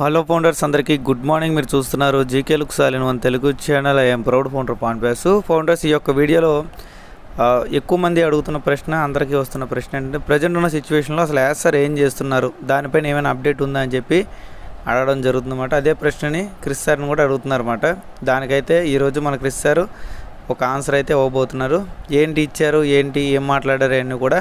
Hello founders అందరికీ good morning. మీరు చూస్తున్నారు GK look సాలిన్ one Telugu channel. I'm proud founder పాన్పేస్ founders ఈ యొక్క వీడియోలో ఎక్కువ మంది అడుగుతున్న ప్రశ్న అందరికీ వస్తున్న ప్రశ్న ఏంటంటే ప్రజెంట్ ఉన్న సిచ్యువేషన్లో అసలు యాస్ సార్ ఏం చేస్తున్నారు? దానిపైన ఏమైనా అప్డేట్ ఉందా అని చెప్పి అడగడం జరుగుతుందన్నమాట. అదే ప్రశ్నని క్రిస్ సార్ని కూడా అడుగుతున్నారన్నమాట. దానికైతే ఈరోజు మన క్రిస్ సార్ ఒక ఆన్సర్ అయితే ఇవ్వబోతున్నారు. ఏంటి ఇచ్చారు? ఏంటి? ఏం మాట్లాడారు? అని కూడా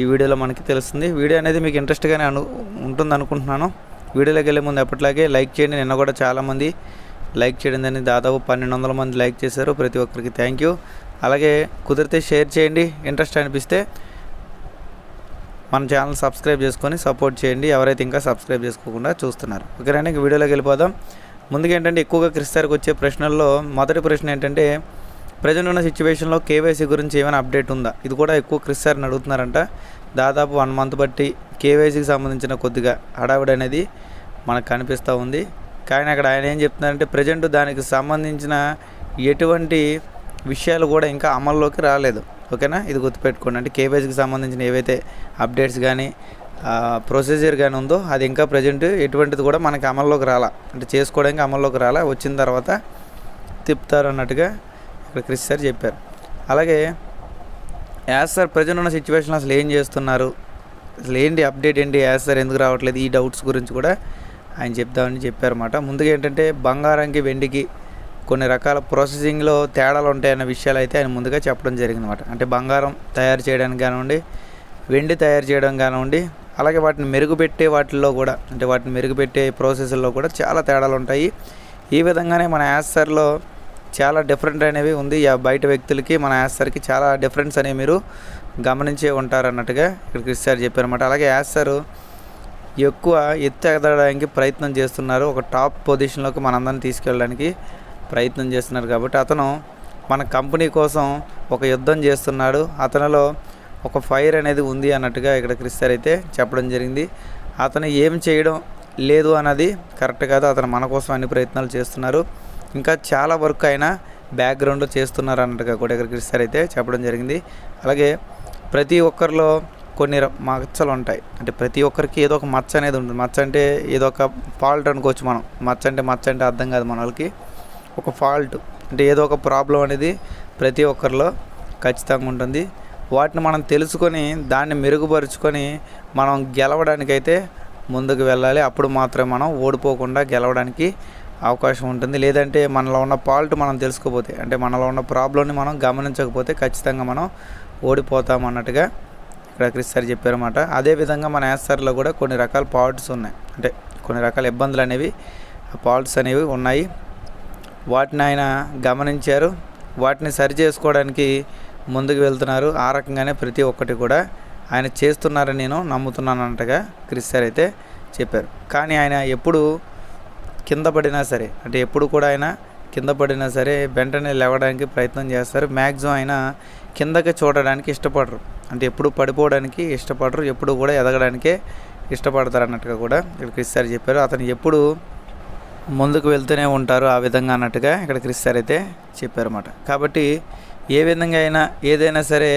ఈ వీడియోలో మనకి తెలుస్తుంది. వీడియో అనేది మీకు ఇంట్రెస్ట్గానే అను ఉంటుంది అనుకుంటున్నాను వీడియోలోకి వెళ్ళే ముందు ఎప్పటిలాగే లైక్ చేయండి. నిన్న కూడా చాలామంది లైక్ చేయడం దాన్ని దాదాపు పన్నెండు వందల మంది లైక్ చేశారు. ప్రతి ఒక్కరికి థ్యాంక్ యూ. అలాగే కుదిరితే షేర్ చేయండి. ఇంట్రెస్ట్ అనిపిస్తే మన ఛానల్ సబ్స్క్రైబ్ చేసుకొని సపోర్ట్ చేయండి. ఎవరైతే ఇంకా సబ్స్క్రైబ్ చేసుకోకుండా చూస్తున్నారు. ఓకేనా ఇంక వీడియోలోకి వెళ్ళిపోదాం. ముందుగా ఏంటంటే ఎక్కువగా క్రిస్తారికి వచ్చే ప్రశ్నల్లో మొదటి ప్రశ్న ఏంటంటే ప్రజెంట్ ఉన్న సిచ్యువేషన్లో కేవైసీ గురించి ఏమైనా అప్డేట్ ఉందా? ఇది కూడా ఎక్కువ క్రిస్తారిని అడుగుతున్నారంట. దాదాపు వన్ మంత్ బట్టి కేవైసీకి సంబంధించిన కొద్దిగా హడావిడి అనేది మనకు కనిపిస్తూ ఉంది. కానీ అక్కడ ఆయన ఏం చెప్తున్నారంటే ప్రజెంట్ దానికి సంబంధించిన ఎటువంటి విషయాలు కూడా ఇంకా అమల్లోకి రాలేదు. ఓకేనా? ఇది గుర్తుపెట్టుకోండి. అంటే కేవైసీకి సంబంధించిన ఏవైతే అప్డేట్స్ కానీ ప్రొసీజర్ కానీ ఉందో అది ఇంకా ప్రజెంట్ ఎటువంటిది కూడా మనకి అమల్లోకి రాలా. అంటే చేసుకోవడానికి అమల్లోకి రాలా. వచ్చిన తర్వాత తిప్పుతారు అన్నట్టుగా ఇక్కడ క్రిష్ సార్ చెప్పారు. అలాగే యాజ్ సార్ ప్రజెంట్ ఉన్న సిచ్యువేషన్ అసలు ఏం చేస్తున్నారు? అసలు ఏంటి అప్డేట్ ఏంటి యాజ్ ఎందుకు రావట్లేదు? ఈ డౌట్స్ గురించి కూడా ఆయన చెప్దామని చెప్పారన్నమాట. ముందుగా ఏంటంటే బంగారంకి వెండికి కొన్ని రకాల ప్రాసెసింగ్లో తేడాలు ఉంటాయన్న విషయాలు అయితే ఆయన ముందుగా చెప్పడం జరిగిందన్నమాట. అంటే బంగారం తయారు చేయడానికి కానివ్వండి వెండి తయారు చేయడం కానివ్వండి అలాగే వాటిని మెరుగుపెట్టే వాటిల్లో కూడా అంటే వాటిని మెరుగుపెట్టే ప్రాసెస్లో కూడా చాలా తేడాలు ఉంటాయి. ఈ విధంగానే మన యాసర్లో చాలా డిఫరెంట్ అనేవి ఉంది. ఆ బయట వ్యక్తులకి మన యాసర్కి చాలా డిఫరెన్స్ అనేవి మీరు గమనించే ఉంటారు అన్నట్టుగా ఇక్కడ క్రిష్ సార్ చెప్పారన్నమాట. అలాగే యాసర్ ఎక్కువ ఎత్తు ఎగదడానికి ప్రయత్నం చేస్తున్నారు. ఒక టాప్ పొజిషన్లోకి మనందరిని తీసుకెళ్ళడానికి ప్రయత్నం చేస్తున్నారు కాబట్టి అతను మన కంపెనీ కోసం ఒక యుద్ధం చేస్తున్నాడు. అతనిలో ఒక ఫైర్ అనేది ఉంది అన్నట్టుగా ఇక్కడ క్రిస్టర్ అయితే చెప్పడం జరిగింది. అతను ఏం చేయడం లేదు అన్నది కరెక్ట్ కాదు. అతను మన కోసం అన్ని ప్రయత్నాలు చేస్తున్నారు. ఇంకా చాలా వర్క్ అయినా బ్యాక్గ్రౌండ్లో చేస్తున్నారు అన్నట్టుగా కూడా ఇక్కడ సార్ అయితే చెప్పడం జరిగింది. అలాగే ప్రతి ఒక్కరిలో కొన్ని మచ్చలు ఉంటాయి. అంటే ప్రతి ఒక్కరికి ఏదో ఒక మచ్చ అనేది ఉంటుంది. మచ్చ అంటే ఏదో ఒక ఫాల్ట్ అనుకోవచ్చు మనం. మచ్చ అంటే మచ్చ అంటే అర్థం కాదు మన వాళ్ళకి. ఒక ఫాల్ట్ అంటే ఏదో ఒక ప్రాబ్లం అనేది ప్రతి ఒక్కరిలో ఖచ్చితంగా ఉంటుంది. వాటిని మనం తెలుసుకొని దాన్ని మెరుగుపరుచుకొని మనం గెలవడానికైతే ముందుకు వెళ్ళాలి. అప్పుడు మాత్రమే మనం ఓడిపోకుండా గెలవడానికి అవకాశం ఉంటుంది. లేదంటే మనలో ఉన్న ఫాల్ట్ మనం తెలుసుకోపోతే అంటే మనలో ఉన్న ప్రాబ్లమ్ని మనం గమనించకపోతే ఖచ్చితంగా మనం ఓడిపోతాం అన్నట్టుగా ఇక్కడ క్రిస్ సార్ చెప్పారన్నమాట అదేవిధంగా మన యాస్సార్లో కూడా కొన్ని రకాల పాల్ట్స్ ఉన్నాయి. అంటే కొన్ని రకాల ఇబ్బందులు అనేవి పాల్ట్స్ అనేవి ఉన్నాయి. వాటిని ఆయన గమనించారు. వాటిని సరి చేసుకోవడానికి ముందుకు వెళ్తున్నారు. ఆ రకంగానే ప్రతి ఒక్కటి కూడా ఆయన చేస్తున్నారని నేను నమ్ముతున్నాను అన్నట్టుగా క్రిస్ సార్ అయితే చెప్పారు. కానీ ఆయన ఎప్పుడు కింద పడినా సరే అంటే ఎప్పుడు కూడా ఆయన కింద పడినా సరే వెంటనే లేవడానికి ప్రయత్నం చేస్తారు. మ్యాక్సిమం ఆయన కిందకి చూడడానికి ఇష్టపడరు. అంటే ఎప్పుడు పడిపోవడానికి ఇష్టపడరు ఎప్పుడు కూడా ఎదగడానికే ఇష్టపడతారు అన్నట్టుగా కూడా ఇక్కడ క్రిస్ సార్ చెప్పారు. అతను ఎప్పుడు ముందుకు వెళ్తూనే ఉంటారు ఆ విధంగా అన్నట్టుగా ఇక్కడ క్రిస్ సార్ అయితే చెప్పారన్నమాట. కాబట్టి ఏ విధంగా అయినా ఏదైనా సరే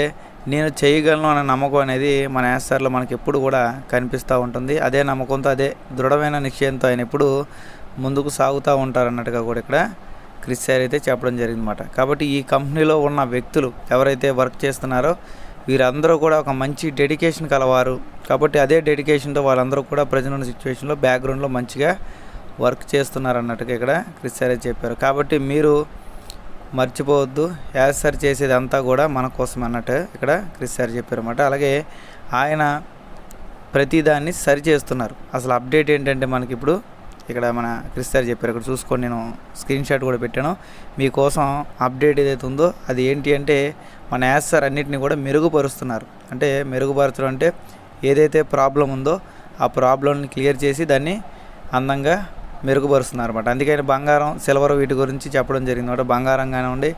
నేను చేయగలను అనే నమ్మకం అనేది మన యాస్టర్లో మనకి ఎప్పుడు కూడా కనిపిస్తూ ఉంటుంది. అదే నమ్మకంతో అదే దృఢమైన నిశ్చయంతో ఆయన ఎప్పుడు ముందుకు సాగుతూ ఉంటారు అన్నట్టుగా కూడా ఇక్కడ క్రిస్ సార్ అయితే చెప్పడం జరిగిందన్నమాట. కాబట్టి ఈ కంపెనీలో ఉన్న వ్యక్తులు ఎవరైతే వర్క్ చేస్తున్నారో వీరందరూ కూడా ఒక మంచి డెడికేషన్ కలవారు. కాబట్టి అదే డెడికేషన్తో వాళ్ళందరూ కూడా ప్రజెంట్ ఉన్న సిచ్యువేషన్లో బ్యాక్గ్రౌండ్లో మంచిగా వర్క్ చేస్తున్నారు అన్నట్టుగా ఇక్కడ క్రిస్ సార్ చెప్పారు. కాబట్టి మీరు మర్చిపోవద్దు. యాజ్ సార్ చేసేది అంతా కూడా మన కోసం అన్నట్టు ఇక్కడ క్రిస్ సార్ చెప్పారు అన్నమాట అలాగే ఆయన ప్రతిదాన్ని సరి చేస్తున్నారు. అసలు అప్డేట్ ఏంటంటే మనకి ఇప్పుడు ఇక్కడ మన క్రిస్ సార్ చెప్పారు ఇక్కడ చూసుకోండి నేను స్క్రీన్ షాట్ కూడా పెట్టాను. మీకోసం అప్డేట్ ఏదైతే ఉందో అది ఏంటి అంటే మన యాస్ సార్ అన్నిటిని కూడా మెరుగుపరుస్తున్నారు. అంటే మెరుగుపరచడం అంటే ఏదైతే ప్రాబ్లం ఉందో ఆ ప్రాబ్లంని క్లియర్ చేసి దాన్ని అందంగా మెరుగుపరుస్తున్నారు అనమాట అందుకని బంగారం సిల్వర్ వీటి గురించి చెప్పడం జరిగింది అనమాట బంగారం కానివ్వండి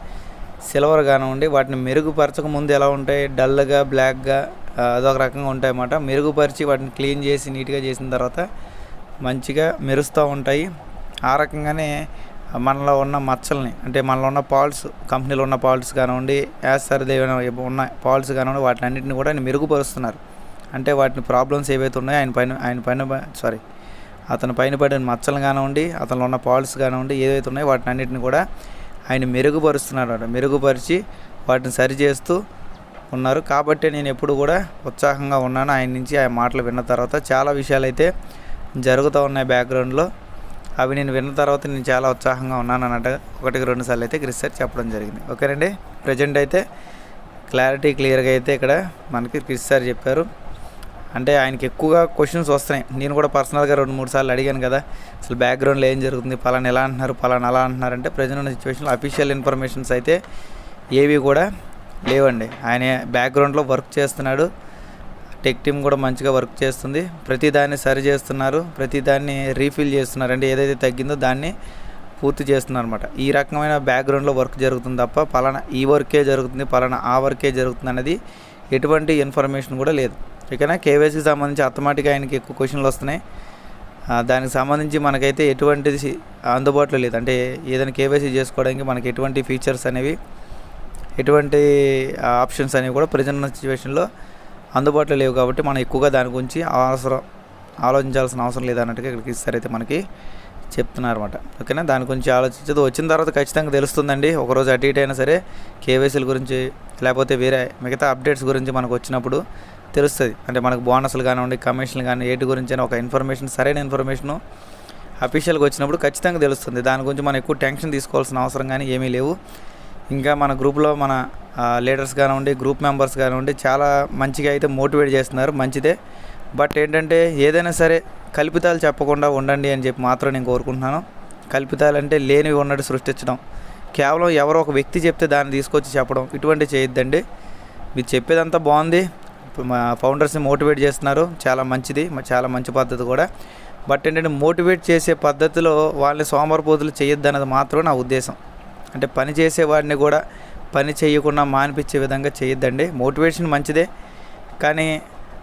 సిల్వర్ కానివ్వండి వాటిని మెరుగుపరచక ముందు ఎలా ఉంటాయి? డల్గా బ్లాక్గా అదొక రకంగా ఉంటాయన్నమాట మెరుగుపరిచి వాటిని క్లీన్ చేసి నీట్గా చేసిన తర్వాత మంచిగా మెరుస్తూ ఉంటాయి. ఆ రకంగానే మనలో ఉన్న మచ్చల్ని అంటే మనలో ఉన్న పాల్స్ కంపెనీలో ఉన్న పాల్స్ కానివ్వండి యాసర్ ఏమైనా ఉన్న పాల్స్ కానివ్వండి వాటిని అన్నింటిని కూడా ఆయన మెరుగుపరుస్తున్నారు. అంటే వాటిని ప్రాబ్లమ్స్ ఏవైతే ఉన్నాయో ఆయన పైన ఆయన పైన సారీ అతని పైన పడిన మచ్చలు కానివ్వండి అతనిలో ఉన్న పాల్స్ కానివ్వండి ఏదైతే ఉన్నాయో వాటిని అన్నింటిని కూడా ఆయన మెరుగుపరుస్తున్నాడు మెరుగుపరిచి వాటిని సరిచేస్తూ ఉన్నారు. కాబట్టి నేను ఎప్పుడు కూడా ఉత్సాహంగా ఉన్నాను. ఆయన నుంచి ఆయన మాటలు విన్న తర్వాత చాలా విషయాలు అయితే జరుగుతూ ఉన్నాయి బ్యాక్గ్రౌండ్లో అవి నేను విన్న తర్వాత నేను చాలా ఉత్సాహంగా ఉన్నాను అన్నట్టు ఒకటికి రెండు సార్లు అయితే క్రిస్సార్ చెప్పడం జరిగింది. ఓకేనండి? ప్రజెంట్ అయితే క్లారిటీ క్లియర్గా అయితే ఇక్కడ మనకి క్రిస్ సార్ చెప్పారు. అంటే ఆయనకి ఎక్కువగా క్వశ్చన్స్ వస్తున్నాయి. నేను కూడా పర్సనల్గా రెండు మూడు సార్లు అడిగాను కదా అసలు బ్యాక్గ్రౌండ్లో ఏం జరుగుతుంది పలానా ఎలా అంటున్నారు పలానా అలా అంటున్నారు అంటే ప్రజెంట్ ఉన్న సిచ్యువేషన్లో అఫీషియల్ ఇన్ఫర్మేషన్స్ అయితే ఏవి కూడా లేవండి. ఆయన బ్యాక్గ్రౌండ్లో వర్క్ చేస్తున్నాడు. టెక్ టీమ్ కూడా మంచిగా వర్క్ చేస్తుంది. ప్రతిదాన్ని సరి చేస్తున్నారు. ప్రతిదాన్ని రీఫిల్ చేస్తున్నారు అంటే ఏదైతే తగ్గిందో దాన్ని పూర్తి చేస్తున్నారు అనమాట ఈ రకమైన బ్యాక్గ్రౌండ్లో వర్క్ జరుగుతుంది తప్ప పలానా ఈ వర్కే జరుగుతుంది పలానా ఆ వర్కే జరుగుతుంది అనేది ఎటువంటి ఇన్ఫర్మేషన్ కూడా లేదు. ఇకనా కేవైసీకి సంబంధించి ఆటోమేటిక్గా ఆయనకి ఎక్కువ క్వశ్చన్లు వస్తున్నాయి. దానికి సంబంధించి మనకైతే ఎటువంటిది అందుబాటులో లేదు. అంటే ఏదైనా కేవైసీ చేసుకోవడానికి మనకి ఎటువంటి ఫీచర్స్ అనేవి ఎటువంటి ఆప్షన్స్ అనేవి కూడా ప్రజెంట్ ఉన్న సిచ్యువేషన్లో అందుబాటులో లేవు కాబట్టి మనం ఎక్కువగా దాని గురించి అవసరం ఆలోచించాల్సిన అవసరం లేదన్నట్టుగా ఇక్కడికి ఇస్తారైతే మనకి చెప్తున్నారు అనమాట ఓకేనా? దాని గురించి ఆలోచించదు వచ్చిన తర్వాత ఖచ్చితంగా తెలుస్తుందండి. ఒకరోజు అటు ఇటు అయినా సరే కేవైసీల గురించి లేకపోతే వేరే మిగతా అప్డేట్స్ గురించి మనకు వచ్చినప్పుడు తెలుస్తుంది. అంటే మనకు బోనస్లు కానివ్వండి కమిషన్లు కానీ ఏటి గురించి అయినా ఒక ఇన్ఫర్మేషన్ సరైన ఇన్ఫర్మేషను అఫీషియల్గా వచ్చినప్పుడు ఖచ్చితంగా తెలుస్తుంది. దాని గురించి మనం ఎక్కువ టెన్షన్ తీసుకోవాల్సిన అవసరం కానీ ఏమీ లేవు. ఇంకా మన గ్రూప్లో మన లీడర్స్ కానివ్వండి గ్రూప్ మెంబర్స్ కానివ్వండి చాలా మంచిగా అయితే మోటివేట్ చేస్తున్నారు. మంచిదే. బట్ ఏంటంటే ఏదైనా సరే కల్పితాలు చెప్పకుండా ఉండండి అని చెప్పి మాత్రం నేను కోరుకుంటున్నాను. కల్పితాలు అంటే లేనివి ఉన్నట్టు సృష్టించడం. కేవలం ఎవరో ఒక వ్యక్తి చెప్తే దాన్ని తీసుకొచ్చి చెప్పడం ఇటువంటి చేయొద్దండి. మీరు చెప్పేదంతా బాగుంది. మా ఫౌండర్స్ని మోటివేట్ చేస్తున్నారు. చాలా మంచిది. చాలా మంచి పద్ధతి కూడా. బట్ ఏంటంటే మోటివేట్ చేసే పద్ధతిలో వాళ్ళని సోమరపోతులు చేయొద్దన్నది మాత్రం నా ఉద్దేశం. అంటే పని చేసేవాడిని కూడా పని చేయకుండా మానిపించే విధంగా చేయొద్దండి. మోటివేషన్ మంచిదే. కానీ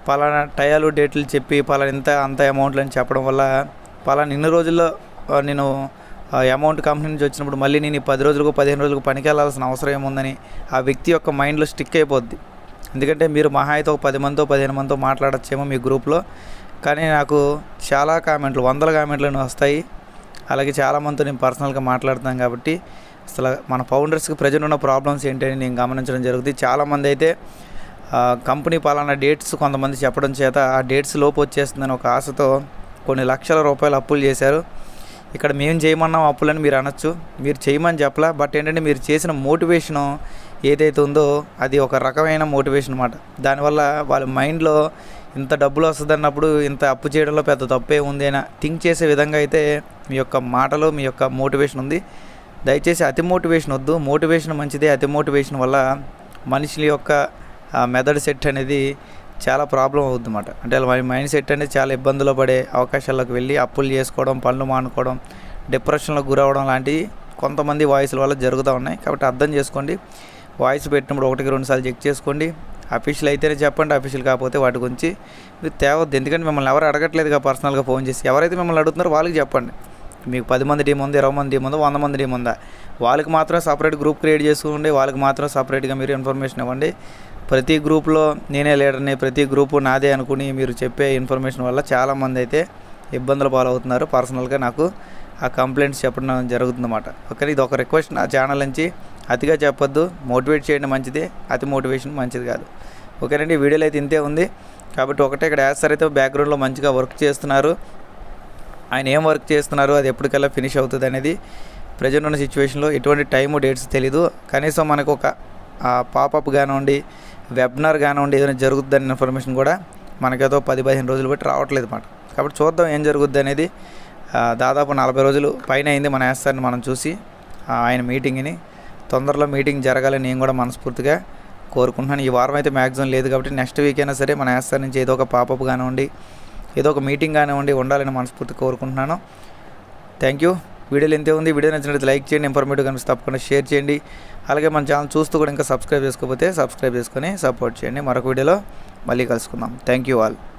పలానా టయాలు డేట్లు చెప్పి పలానా ఇంత అంత అమౌంట్లు అని చెప్పడం వల్ల పలానా ఇన్ని రోజుల్లో నేను అమౌంట్ కంపెనీ నుంచి వచ్చినప్పుడు మళ్ళీ నేను ఈ పది రోజులకు పదిహేను రోజులకు పనికి వెళ్ళాల్సిన అవసరం ఏముందని ఆ వ్యక్తి యొక్క మైండ్లో స్టిక్ అయిపోద్ది. ఎందుకంటే మీరు మహా అయితే ఒక పది మందితో పదిహేను మందితో మాట్లాడచ్చేమో మీ గ్రూప్లో. కానీ నాకు చాలా కామెంట్లు వందల కామెంట్లు వస్తాయి. అలాగే చాలామందితో నేను పర్సనల్గా మాట్లాడుతాను కాబట్టి అసలు మన ఫౌండర్స్కి ప్రజెంట్ ఉన్న ప్రాబ్లమ్స్ ఏంటని నేను గమనించడం జరుగుతుంది. చాలామంది అయితే కంపెనీ పాలన డేట్స్ కొంతమంది చెప్పడం చేత ఆ డేట్స్ లోపు వచ్చేస్తుందని ఒక ఆశతో కొన్ని లక్షల రూపాయలు అప్పులు చేశారు. ఇక్కడ మేము చేయమన్నాం అప్పులని మీరు అనొచ్చు. మీరు చేయమని చెప్పలా. బట్ ఏంటంటే మీరు చేసిన మోటివేషను ఏదైతే ఉందో అది ఒక రకమైన మోటివేషన్ అనమాట దానివల్ల వాళ్ళ మైండ్లో ఇంత డబ్బులు వస్తుంది అన్నప్పుడు ఇంత అప్పు చేయడంలో పెద్ద తప్పే ఉంది అయినా థింక్ చేసే విధంగా అయితే మీ యొక్క మాటలో మీ యొక్క మోటివేషన్ ఉంది. దయచేసి అతి మోటివేషన్ వద్దు. మోటివేషన్ మంచిదే. అతి మోటివేషన్ వల్ల మనుషుల యొక్క మెథడ్ సెట్ అనేది చాలా ప్రాబ్లం అవుతుంది అన్నమాట అంటే మైండ్ సెట్ అనేది చాలా ఇబ్బందులు పడే అవకాశాలకు వెళ్ళి అప్పులు చేసుకోవడం పనులు మానుకోవడం డిప్రెషన్లకు గురవడం లాంటివి కొంతమంది వాయిస్ల వల్ల జరుగుతూ ఉన్నాయి. కాబట్టి అర్థం చేసుకోండి. వాయిస్ పెట్టినప్పుడు ఒకటికి రెండు సార్లు చెక్ చేసుకోండి. అఫీషియల్ అయితేనే చెప్పండి. అఫీషియల్ కాకపోతే వాటి గురించి మీరు తేవద్దు. ఎందుకంటే మిమ్మల్ని ఎవరు అడగట్లేదుగా పర్సనల్గా ఫోన్ చేసి. ఎవరైతే మిమ్మల్ని అడుగుతున్నారో వాళ్ళకి చెప్పండి. మీకు పది మంది టీం ఉంది ఇరవై మంది టీం ఉందా వంద మంది టీం ఉందా? వాళ్ళకి మాత్రం సపరేట్ గ్రూప్ క్రియేట్ చేసుకోండి వాళ్ళకి మాత్రం సపరేట్గా మీరు ఇన్ఫర్మేషన్ ఇవ్వండి. ప్రతి గ్రూప్లో నేనే లీడర్ని ప్రతి గ్రూపు నాదే అనుకుని మీరు చెప్పే ఇన్ఫర్మేషన్ వల్ల చాలామంది అయితే ఇబ్బందులు పాలవుతున్నారు. పర్సనల్గా నాకు ఆ కంప్లైంట్స్ చెప్పడం జరుగుతుందన్నమాట. ఓకే ఇది ఒక రిక్వెస్ట్ నా ఛానల్ నుంచి అతిగా చెప్పొద్దు. మోటివేట్ చేయడం మంచిదే. అతి మోటివేషన్ మంచిది కాదు. ఓకేనండి వీడియోలో అయితే ఇంతే ఉంది. కాబట్టి ఒకటే ఇక్కడ యాస్తారు అయితే బ్యాక్గ్రౌండ్లో మంచిగా వర్క్ చేస్తున్నారు. ఆయన ఏం వర్క్ చేస్తున్నారు అది ఎప్పటికల్లా ఫినిష్ అవుతుంది అనేది ప్రజెంట్ ఉన్న సిచ్యువేషన్లో ఎటువంటి టైము డేట్స్ తెలీదు. కనీసం మనకు ఒక పాపప్ కానివ్వండి వెబినార్ కానివ్వండి ఏదైనా జరుగుతుందని ఇన్ఫర్మేషన్ కూడా మనకేదో పది పదిహేను రోజులు బట్టి రావట్లేదు అన్నమాట. కాబట్టి చూద్దాం ఏం జరుగుద్ది అనేది దాదాపు నలభై రోజులు పైన అయింది మన వేస్తారని మనం చూసి ఆయన మీటింగ్ని. తొందరలో మీటింగ్ జరగాలని నేను కూడా మనస్ఫూర్తిగా కోరుకుంటున్నాను. ఈ వారం అయితే మ్యాక్సిమం లేదు కాబట్టి నెక్స్ట్ వీక్ అయినా సరే మన యాస్తా నుంచి ఏదో ఒక పాపప్ కానివ్వండి ఏదో ఒక మీటింగ్ కానివ్వండి ఉండాలని మనస్ఫూర్తి కోరుకుంటున్నాను. థ్యాంక్ యూ వీడియోలు ఎంతే ఉంది? వీడియో నచ్చినట్లయితే లైక్ చేయండి ఇన్ఫర్మేటివ్ కనిపిస్తే తప్పకుండా షేర్ చేయండి. అలాగే మన ఛానల్ చూస్తూ కూడా ఇంకా సబ్స్క్రైబ్ చేసుకోకపోతే సబ్స్క్రైబ్ చేసుకొని సపోర్ట్ చేయండి. మరొక వీడియోలో మళ్ళీ కలుసుకుందాం. Thank you all